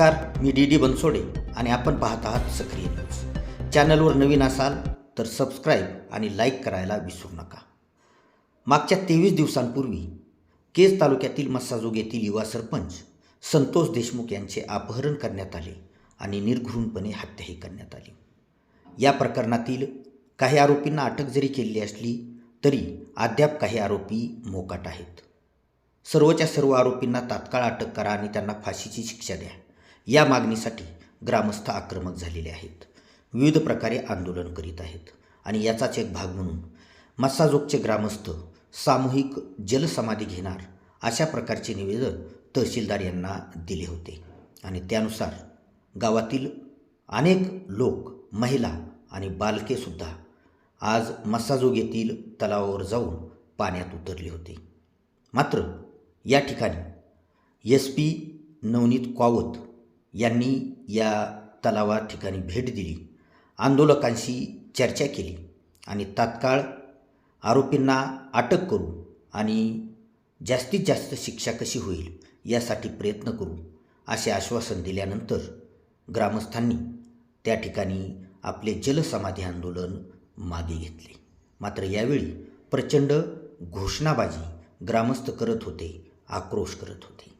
मी D D Bansode आणि आपण पाहत आहात सक्रिय न्यूज. चॅनलवर नवीन असाल तर सबस्क्राईब आणि लाईक करायला विसरू नका. मागच्या तेवीस दिवसांपूर्वी केज तालुक्यातील मस्साजोग येथील युवा सरपंच संतोष देशमुख यांचे अपहरण करण्यात आले आणि निर्घृणपणे हत्याही करण्यात आली. या प्रकरणातील काही आरोपींना अटक जरी केलेली असली तरी अद्याप काही आरोपी मोकाट आहेत. सर्वच्या सर्व आरोपींना तात्काळ अटक करा आणि त्यांना फाशीची शिक्षा द्या. या मागणीसाठी ग्रामस्थ आक्रमक झालेले आहेत. विविध प्रकारे आंदोलन करीत आहेत आणि याचाच एक भाग म्हणून मस्साजोगचे ग्रामस्थ सामूहिक जलसमाधी घेणार अशा प्रकारचे निवेदन तहसीलदार यांना दिले होते. आणि त्यानुसार गावातील अनेक लोक महिला आणि बालकेसुद्धा आज मस्साजोग येथील तलावावर जाऊन पाण्यात उतरले होते. मात्र या ठिकाणी एस पी नवनीत कावत यांनी या तलावा ठिकाणी भेट दिली. आंदोलकांशी चर्चा केली आणि तात्काळ आरोपींना अटक करू आणि जास्तीत जास्त शिक्षा कशी होईल यासाठी प्रयत्न करू असे आश्वासन दिल्यानंतर ग्रामस्थांनी त्या ठिकाणी आपले जलसमाधी आंदोलन मागे घेतले. मात्र यावेळी प्रचंड घोषणाबाजी ग्रामस्थ करत होते आक्रोश करत होते.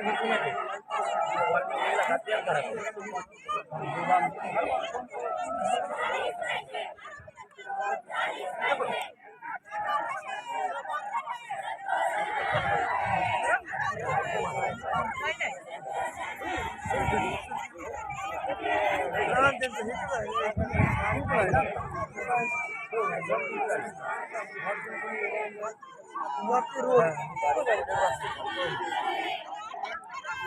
What the road?